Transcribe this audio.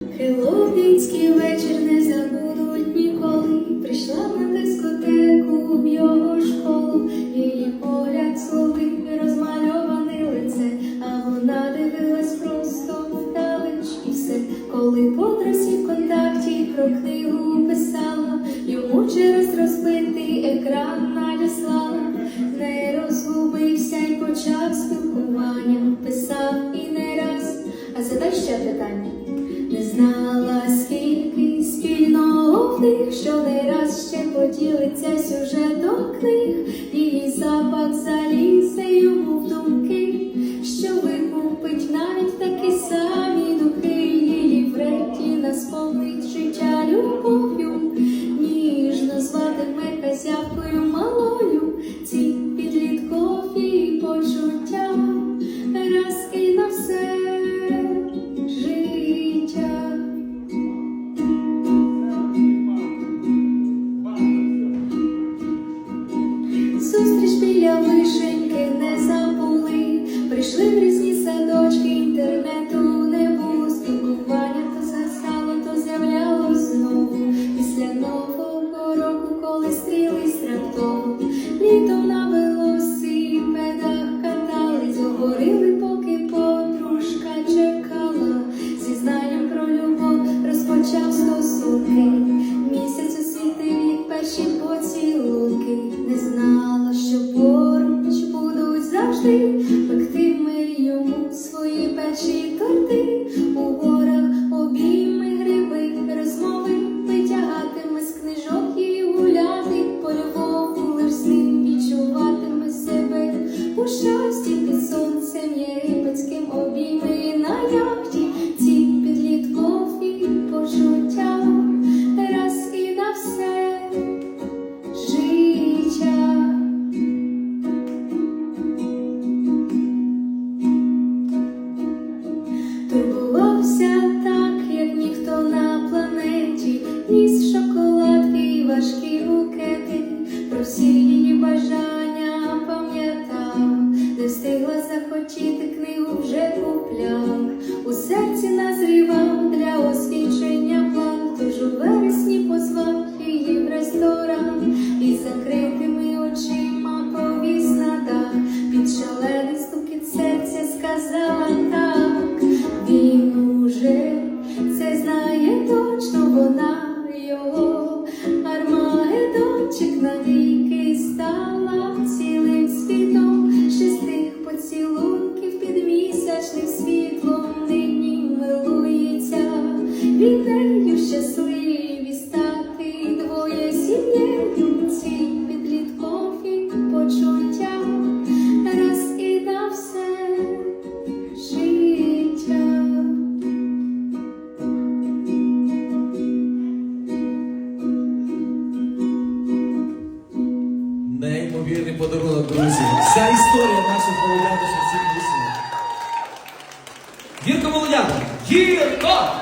Хеллоуінський вечір не забудуть ніколи. Прийшла на дискотеку в його школу. Її погляд слови розмальоване лице, а вона дивилась просто вдалеч і все. Коли подросі в контакті про книгу писала, йому через розбитий екран надіслала, не розгубився й почав спілкування, писав і не раз. А задай ще питання. Знала, скільки спільного в них, що не раз ще поділиться сюжетом книг, і запах залізе йому в Турбувався так, як ніхто на планеті, ніс шоколадки важкі букети, про всі бажання пам'ятав, не встигла захотіти книгу вже купляв, у серці назрівав для освічення вона його Армагеддончик навіки стала цілим світом. Шестих поцілунків під місячним світлом нині милується. Від нею Неймовірний подарунок, друзі. Вся історія наших молодятишів всіх вісім. Гірко молодята! Гірко!